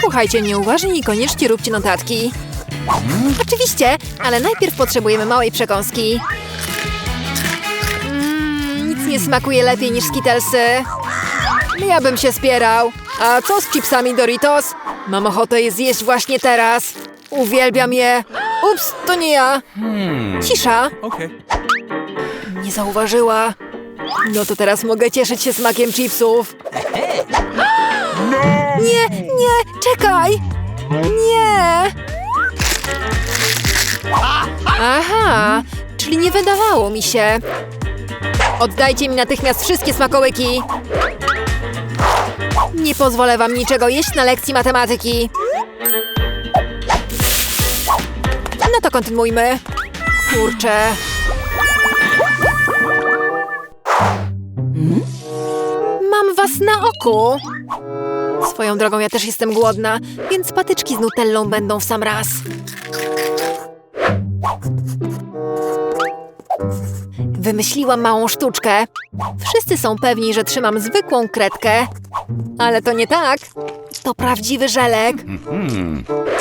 Słuchajcie, nieuważni i koniecznie róbcie notatki. Oczywiście, ale najpierw potrzebujemy małej przekąski. Mm, nic nie smakuje lepiej niż skitelsy. Ja bym się spierał. A co z chipsami Doritos? Mam ochotę je zjeść właśnie teraz. Uwielbiam je. Ups, to nie ja. Cisza. Okay. Nie zauważyła. No to teraz mogę cieszyć się smakiem chipsów. Nie, nie, czekaj! Nie! Aha, czyli nie wydawało mi się. Oddajcie mi natychmiast wszystkie smakołyki. Nie pozwolę wam niczego jeść na lekcji matematyki. No to kontynuujmy. Kurczę. Mam was na oku. Swoją drogą ja też jestem głodna, więc patyczki z nutellą będą w sam raz. Wymyśliłam małą sztuczkę. Wszyscy są pewni, że trzymam zwykłą kredkę. Ale to nie tak. To prawdziwy żelek.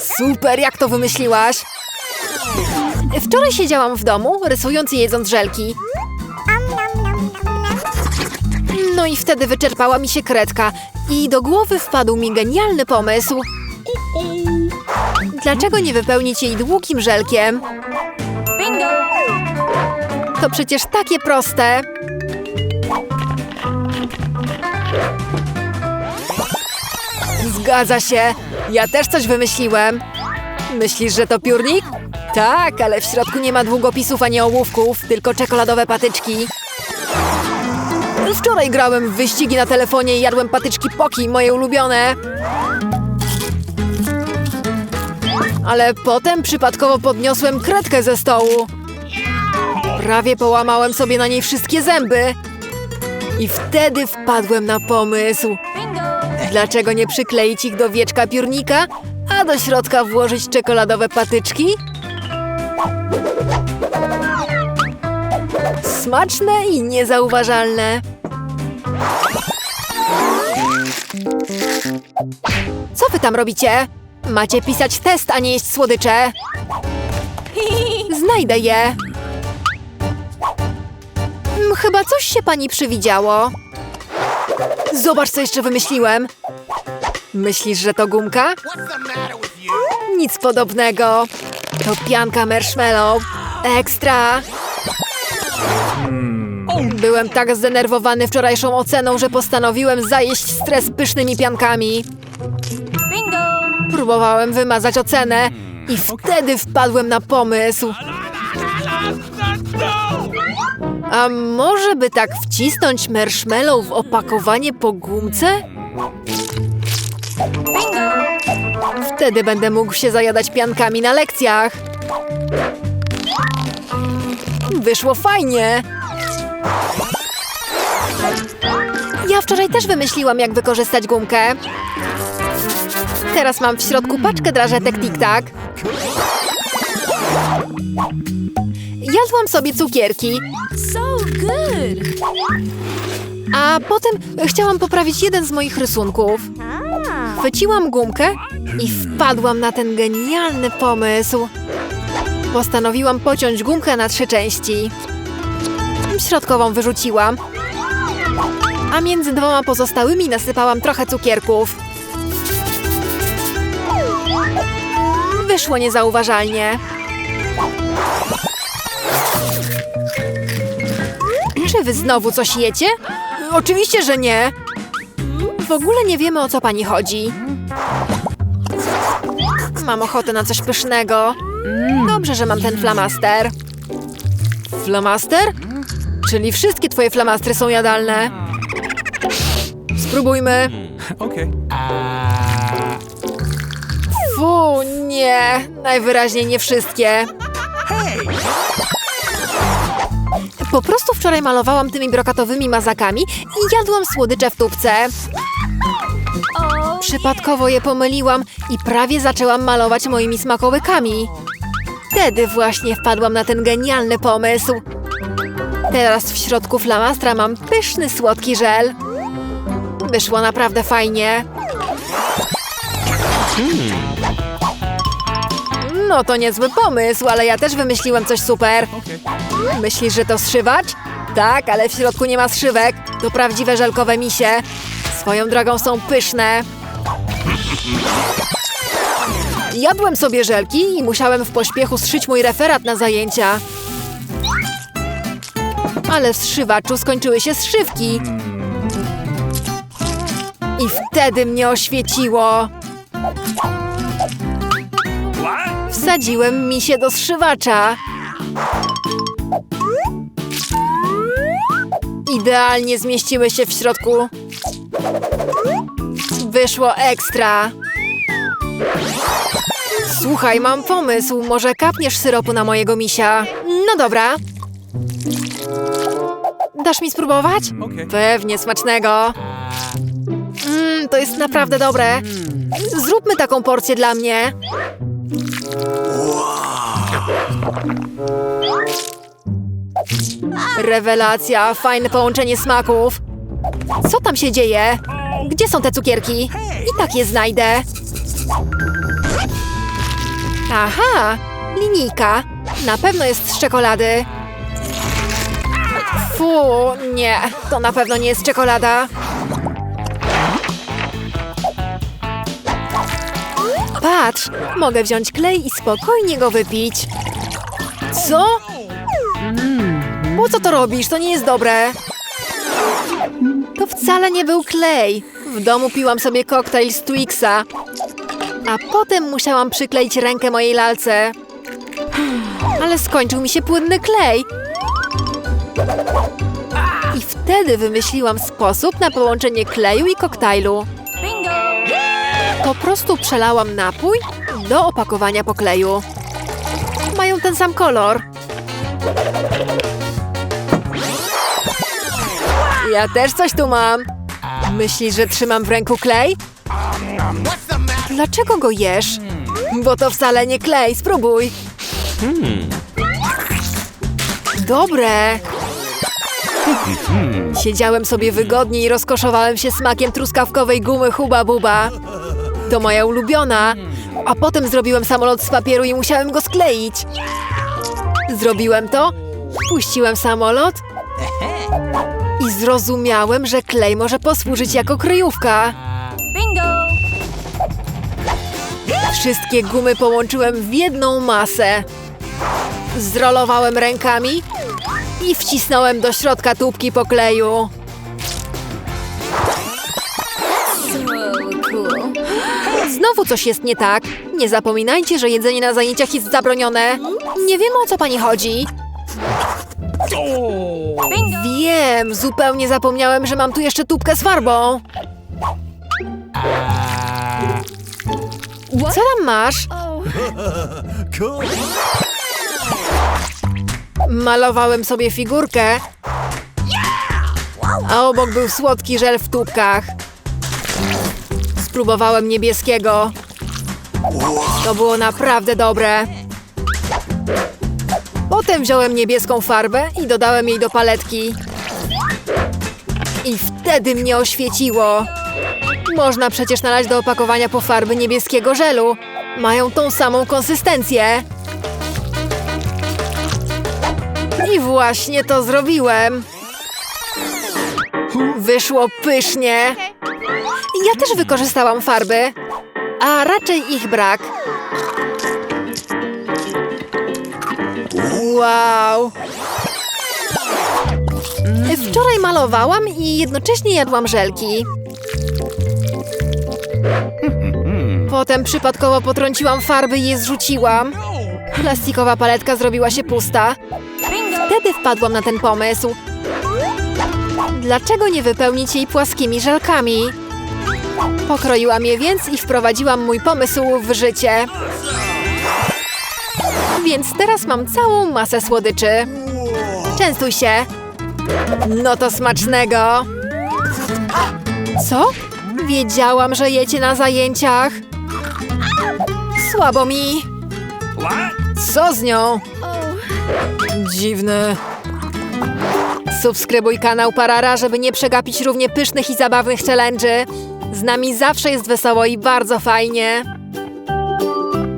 Super, jak to wymyśliłaś? Wczoraj siedziałam w domu, rysując i jedząc żelki. No i wtedy wyczerpała mi się kredka i do głowy wpadł mi genialny pomysł. Dlaczego nie wypełnić jej długim żelkiem? Bingo! To przecież takie proste. Zgadza się. Ja też coś wymyśliłem. Myślisz, że to piórnik? Tak, ale w środku nie ma długopisów ani ołówków, tylko czekoladowe patyczki. Wczoraj grałem w wyścigi na telefonie i jadłem patyczki Poki, moje ulubione. Ale potem przypadkowo podniosłem kredkę ze stołu. Prawie połamałem sobie na niej wszystkie zęby. I wtedy wpadłem na pomysł. Dlaczego nie przykleić ich do wieczka piórnika, a do środka włożyć czekoladowe patyczki? Smaczne i niezauważalne. Co wy tam robicie? Macie pisać test, a nie jeść słodycze. Znajdę je. Mm, Chyba coś się pani przywidziało. Zobacz, co jeszcze wymyśliłem. Myślisz, że to gumka? Nic podobnego. To pianka marshmallow. Ekstra. Byłem tak zdenerwowany wczorajszą oceną, że postanowiłem zajeść stres pysznymi piankami. Bingo! Próbowałem wymazać ocenę i wtedy wpadłem na pomysł. A może by tak wcisnąć marshmallow w opakowanie po gumce? Bingo! Wtedy będę mógł się zajadać piankami na lekcjach. Wyszło fajnie. Ja wczoraj też wymyśliłam, jak wykorzystać gumkę. Teraz mam w środku paczkę drażetek Tic-Tac. Jadłam sobie cukierki, So good! a potem chciałam poprawić jeden z moich rysunków. Chwyciłam gumkę i wpadłam na ten genialny pomysł. Postanowiłam pociąć gumkę na trzy części. Środkową wyrzuciłam, a między dwoma pozostałymi nasypałam trochę cukierków. Wyszło niezauważalnie. Czy wy znowu coś jecie? Oczywiście, że nie. W ogóle nie wiemy, o co pani chodzi. Mam ochotę na coś pysznego. Dobrze, że mam ten flamaster. Flamaster? Czyli wszystkie twoje flamastry są jadalne. Spróbujmy. Okay. Fu, nie. Najwyraźniej nie wszystkie. Po prostu wczoraj malowałam tymi brokatowymi mazakami i jadłam słodycze w tubce. Przypadkowo je pomyliłam i prawie zaczęłam malować moimi smakołykami. Wtedy właśnie wpadłam na ten genialny pomysł. Teraz w środku flamastra mam pyszny, słodki żel. Wyszło naprawdę fajnie. No to niezły pomysł, ale ja też wymyśliłem coś super. Myślisz, że to zszywacz? Tak, ale w środku nie ma zszywek. To prawdziwe żelkowe misie. Swoją drogą są pyszne. Jadłem sobie żelki i musiałem w pośpiechu zszyć mój referat na zajęcia. Ale w zszywaczu skończyły się zszywki. I wtedy mnie oświeciło. Wsadziłem misie do zszywacza. Idealnie zmieściły się w środku. Wyszło ekstra. Słuchaj, mam pomysł. Może kapniesz syropu na mojego misia? No dobra. Dasz mi spróbować? Okej. Pewnie, smacznego. Mmm, to jest naprawdę dobre. Zróbmy taką porcję dla mnie. Rewelacja, fajne połączenie smaków. Co tam się dzieje? Gdzie są te cukierki? I tak je znajdę. Aha, linijka. Na pewno jest z czekolady. Fu, nie, to na pewno nie jest czekolada. Patrz, mogę wziąć klej i spokojnie go wypić. Co? Po co to robisz? To nie jest dobre. To wcale nie był klej. W domu piłam sobie koktajl z Twixa. A potem musiałam przykleić rękę mojej lalce. Ale skończył mi się płynny klej. I wtedy wymyśliłam sposób na połączenie kleju i koktajlu. Bingo! Po prostu przelałam napój do opakowania po kleju. Mają ten sam kolor. Ja też coś tu mam. Myślisz, że trzymam w ręku klej? Dlaczego go jesz? Bo to wcale nie klej, spróbuj. Dobre. Siedziałem sobie wygodnie i rozkoszowałem się smakiem truskawkowej gumy Huba Buba. To moja ulubiona. A potem zrobiłem samolot z papieru i musiałem go skleić. Zrobiłem to, puściłem samolot i zrozumiałem, że klej może posłużyć jako kryjówka. Bingo! Wszystkie gumy połączyłem w jedną masę. Zrolowałem rękami i wcisnąłem do środka tubki po kleju. So cool. Znowu coś jest nie tak. Nie zapominajcie, że jedzenie na zajęciach jest zabronione. Nie wiem o co pani chodzi. Wiem, zupełnie zapomniałem, że mam tu jeszcze tubkę z farbą. Co tam masz? Malowałem sobie figurkę, a obok był słodki żel w tubkach. Spróbowałem niebieskiego. To było naprawdę dobre. Potem wziąłem niebieską farbę i dodałem jej do paletki. I wtedy mnie oświeciło. Można przecież nalać do opakowania po farby niebieskiego żelu. Mają tą samą konsystencję. I właśnie to zrobiłem. Wyszło pysznie. Ja też wykorzystałam farby, a raczej ich brak. Wow. Wczoraj malowałam i jednocześnie jadłam żelki. Potem przypadkowo potrąciłam farby i je zrzuciłam. Plastikowa paletka zrobiła się pusta. Wtedy wpadłam na ten pomysł. Dlaczego nie wypełnić jej płaskimi żelkami? Pokroiłam je więc i wprowadziłam mój pomysł w życie. Więc teraz mam całą masę słodyczy. Częstuj się. No to smacznego. Co? Wiedziałam, że jecie na zajęciach. Słabo mi. Co z nią? Dziwne. Subskrybuj kanał Parara, żeby nie przegapić równie pysznych i zabawnych challenge'y. Z nami zawsze jest wesoło i bardzo fajnie.